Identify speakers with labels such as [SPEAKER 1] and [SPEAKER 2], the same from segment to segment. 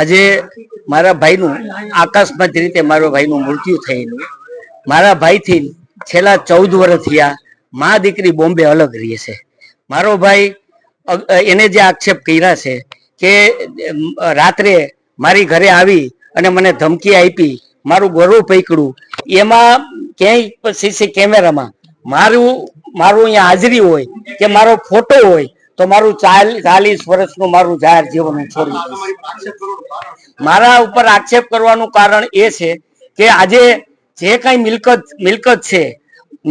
[SPEAKER 1] આજે મારા ભાઈનું આકસ્મિક રીતે મારા ભાઈનું મૃત્યુ થયેલું. મારા ભાઈથી છેલ્લા ચૌદ વર્ષ થયા મા દીકરી બોમ્બે અલગ રહે છે. મારો ભાઈ એને જે આક્ષેપ કર્યા છે કે રાત્રે મારી ઘરે આવી અને મને ધમકી આપી, મારું ગળું પૈકડું એમાં ક્યાંય સીસી કેમેરામાં મારું મારું અહીંયા હાજરી હોય કે મારો ફોટો હોય તો મારું ચાલ, ચાલીસ વર્ષનું મારું જાહેર જીવન હું છોડી મારા ઉપર આક્ષેપ કરવાનું કારણ એ છે કે આજે જે કઈ મિલકત મિલકત છે,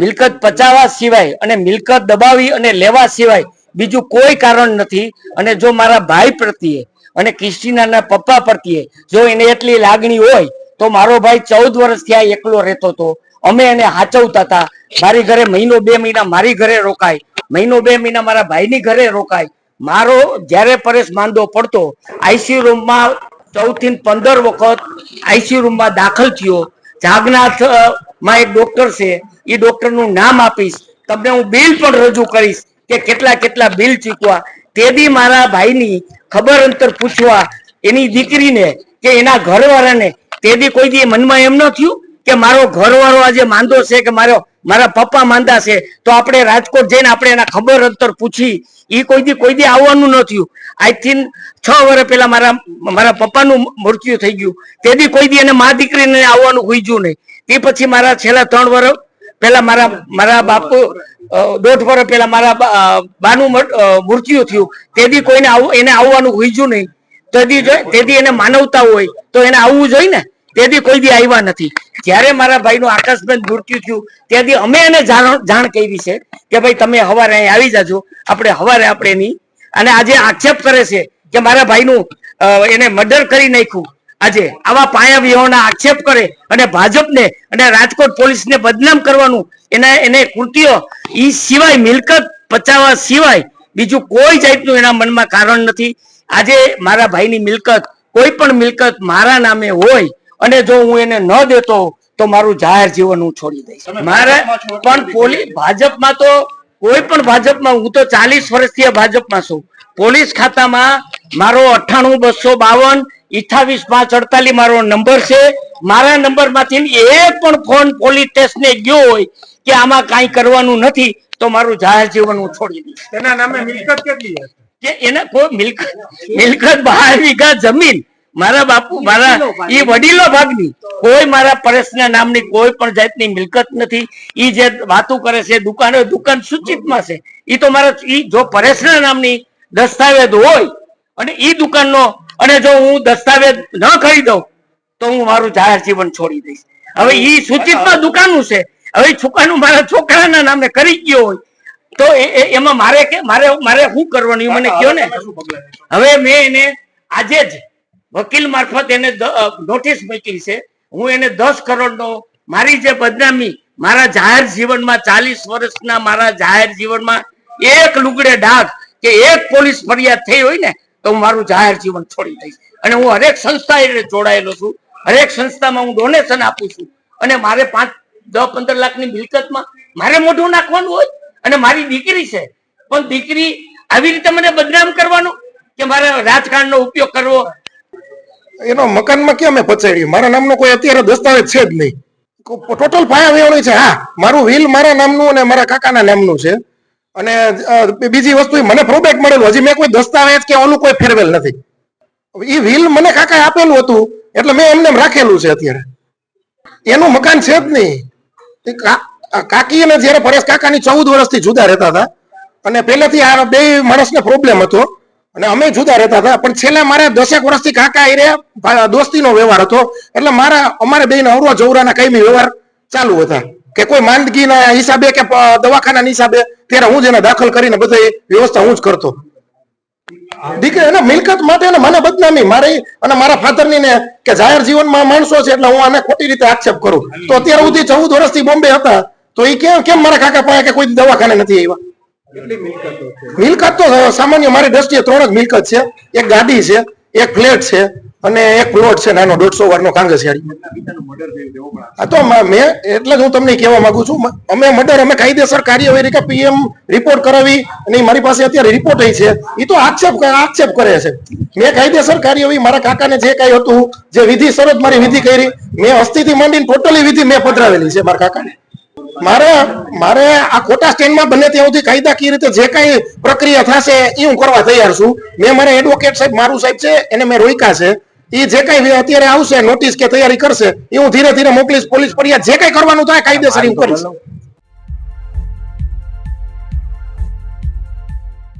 [SPEAKER 1] મિલકત પચાવવા સિવાય અને મિલકત દબાવી અને લેવા સિવાય બીજું કોઈ કારણ નથી. અને જો મારા ભાઈ પ્રત્યે અને ક્રિસ્ટીનાના પપ્પા પ્રત્યે જો એને એટલી લાગણી હોય, તો મારો ભાઈ ચૌદ વર્ષ આ એકલો રહેતો હતો અમે એને હાચવતા હતા. મારી ઘરે મહિનો બે મહિના મારી ઘરે રોકાય. મહિનો બે મહિના મારા ભાઈની ઘરે રોકાય. મારો જ્યારે પરેશ માંદો પડતો આઈસીયુ રૂમમાં ચૌદથી ને પંદર વખત આઈસીયુ રૂમમાં દાખલ થયો. જાગનાથમાં એક ડોક્ટર છે. એ ડોક્ટરનું નામ આપીશ. તમને હું બિલ પણ રજૂ કરીશ કે કેટલા કેટલા બિલ ચૂકવા. તે બી મારા ભાઈની ખબર અંતર પૂછવા એની દીકરીને કે એના ઘરવાળાને. તે બી કોઈ દી મનમાં એમ ન થયું કે મારો ઘરવાળો આજે માંદો છે કે મારો મારા પપ્પા માંદા છે, તો આપણે રાજકોટ જઈને આપણે એના ખબર અંતર પૂછી એ કોઈ દી કોઈ દી આવવાનું ન થયું. આઈ થિંક છ વર્ષ પહેલા મારા મારા પપ્પાનું મૃત્યુ થઈ ગયું. તે દી કોઈ દી એને મા દીકરીને આવવાનું હુઈજ્યું નહીં. તે પછી મારા છેલ્લા ત્રણ વર્ષ પહેલા મારા મારા બાપુ દોઢ વર્ષ પહેલા મારા બાનું મૃત્યુ થયું. તે દી કોઈને આવું એને આવવાનું હુઈજ્યું નહીં. તેથી તેથી એને માનવતા હોય, તો એને આવવું જોઈએ ને? તેથી કોઈ દી આવ્યા નથી. જ્યારે મારા ભાઈનું આકાશબેન મૃત્યુ થયું ત્યાંથી અમે એને જાણ કરી છે કે ભાઈ તમે હવારે અહીં આવી જાજો, આપણે હવારે આપણે એની અને આજે આક્ષેપ કરે છે કે મારા ભાઈનું એને મર્ડર કરી નાખ્યું. આજે આવા પાયા વિહોણા આક્ષેપ કરે અને ભાજપને અને રાજકોટ પોલીસને બદનામ કરવાનું એના એને કૃત્યો ઈ સિવાય, મિલકત પચાવવા સિવાય બીજું કોઈ જાતનું એના મનમાં કારણ નથી. આજે મારા ભાઈની મિલકત કોઈ પણ મિલકત મારા નામે હોય અને જો હું એને ન દેતો તો મારું જાહેર જીવન હું છોડી દઈશ. મારે પણ પોલીસ ભાજપમાં તો કોઈ પણ ભાજપમાં હું તો ચાલીસ વર્ષથી ભાજપમાં છું. પોલીસ ખાતામાં મારો અઠ્ઠાણું બસો બાવન અઠાવીસ પાંચ અડતાલીસ મારો નંબર છે. મારા નંબરમાંથી એક પણ ફોન પોલીસ સ્ટેશને ગયો હોય કે આમાં કાંઈ કરવાનું નથી તો મારું જાહેર જીવન હું છોડી દઈશ.
[SPEAKER 2] તેના નામે મિલકત કેટલી
[SPEAKER 1] કે એના કોઈ મિલકત મિલકત બાર વીઘા જમીન મારા બાપુ મારા એ વડીલો ભાગની. કોઈ મારા પરેશના નામની કોઈ પણ જાતની મિલકત નથી. એ જે વાતો કરે છે દુકાનો દુકાન સૂચિતમાં છે. એ તો મારા એ જો પરેશના નામની દસ્તાવેજ હોય અને એ દુકાનનો અને જો હું દસ્તાવેજ ન કરી દઉં તો હું મારું જાહેર જીવન છોડી દઈશ. હવે એ સૂચિતમાં દુકાનું છે. હવે છોકરાનું મારા છોકરાના નામે કરી ગયો હોય તો એમાં મારે કે મારે મારે શું કરવાનું? મને કયો ને? હવે મેં એને આજે જ વકીલ મારફત એને નોટિસ મૂકી છે. હું એને દસ કરોડનો મારી જે બદનામી, મારા જાહેર જીવનમાં ચાલીસ વર્ષના મારા જાહેર જીવનમાં એક લુગડે ડાઘ કે એક પોલીસ ફરિયાદ થઈ હોય ને, તો હું મારું જાહેર જીવન છોડી દઈશ. અને હું હરેક સંસ્થા એટલે જોડાયેલો છું. હરેક સંસ્થામાં હું ડોનેશન આપું છું. અને મારે પાંચ, દસ, પંદર લાખની મિલકતમાં મારે મોઢું નાખવાનું હોય અને મારી દીકરી છે. પણ દીકરી આવી રીતે મને બદનામ કરવાનું કે મારે રાજકારણનો ઉપયોગ કરવો?
[SPEAKER 2] એનો મકાનમાં કેમ પચાડ્યું મારા નામનો કોઈ અત્યારે દસ્તાવેજ છે જ નહીં. ટોટલ પાયા વેવણી છે, હા. મારું વ્હીલ મારા નામનું અને મારા કાકાના નામનું છે. અને બીજી વસ્તુ મને પ્રોબેક મળેલું. હજી મેં કોઈ દસ્તાવેજ કે ઓલું કોઈ ફેરવેલ નથી. એ વ્હીલ મને કાકાએ આપેલું હતું, એટલે મેં એમને એમ રાખેલું છે અત્યારે. એનું મકાન છે જ નહીં. કાકી અને જયારે પરેશ કાકાની ચૌદ વર્ષથી જુદા રહેતા હતા, અને પહેલેથી આ બે માણસને પ્રોબ્લેમ હતો. અને અમે જુદા રહેતા હતા. પણ છેલ્લે મારે દસેક વર્ષથી કાકા એ દોસ્તીનો વ્યવહાર હતો. એટલે મારા, અમારે બે અવરો જવરાના કાયમી વ્યવહાર ચાલુ હતા. કે કોઈ માંદગીના હિસાબે કે દવાખાના હિસાબે ત્યારે હું જ એને દાખલ કરીને બધી વ્યવસ્થા હું જ કરતો. દીકરી એને મિલકત માટે ને મને બદનામી. મારી અને મારા ફાધરની ને કે જાહેર જીવનમાં માણસો છે એટલે હું આને ખોટી રીતે આક્ષેપ કરું. તો અત્યાર સુધી ચૌદ વર્ષથી બોમ્બે હતા. તો એ કેમ કેમ મારા કાકા પાસે કે કોઈ દવાખાને નથી આવ્યા? મિલકત તો સામાન્ય મારી દ્રષ્ટિએ ત્રણ જ મિલકત છે. એક ગાડી છે એક ફ્લેટ છે અને એક પ્લોટ છે નાનો દોઢસો વારનો કાંગસિયાળી. આ તો મેં એટલે જ હું તમને કહેવા માંગુ છું અમે મર્ડર અમે કાયદેસર કાર્યવાહી કે પીએમ રિપોર્ટ કરાવી અને મારી પાસે અત્યારે રિપોર્ટ છે. એ તો આક્ષેપ આક્ષેપ કરે છે. મેં કાયદેસર કાર્યવાહી મારા કાકાને જે કાંઈ હતું જે વિધિ શરત મારી વિધિ કરી મેં હસ્તીથી માંડીને ટોટલી વિધિ મેં પધરાવેલી છે મારા કાકાને. મારે મારે આ ખોટા સ્ટેન્ડમાં બને ત્યાં સુધી કાયદાકીય રીતે જે કાંઈ પ્રક્રિયા થશે એ હું કરવા તૈયાર છું. મેં મારા એડવોકેટ સાહેબ મારું સાહેબ છે, એને મેં રોક્યા છે. એ જે કઈ અત્યારે આવશે નોટિસ કે તૈયારી કરશે એ હું ધીરે ધીરે મોકલીશ, પોલીસ ફરિયાદ જે કઈ કરવાનું થાય કાયદેસર કરીશ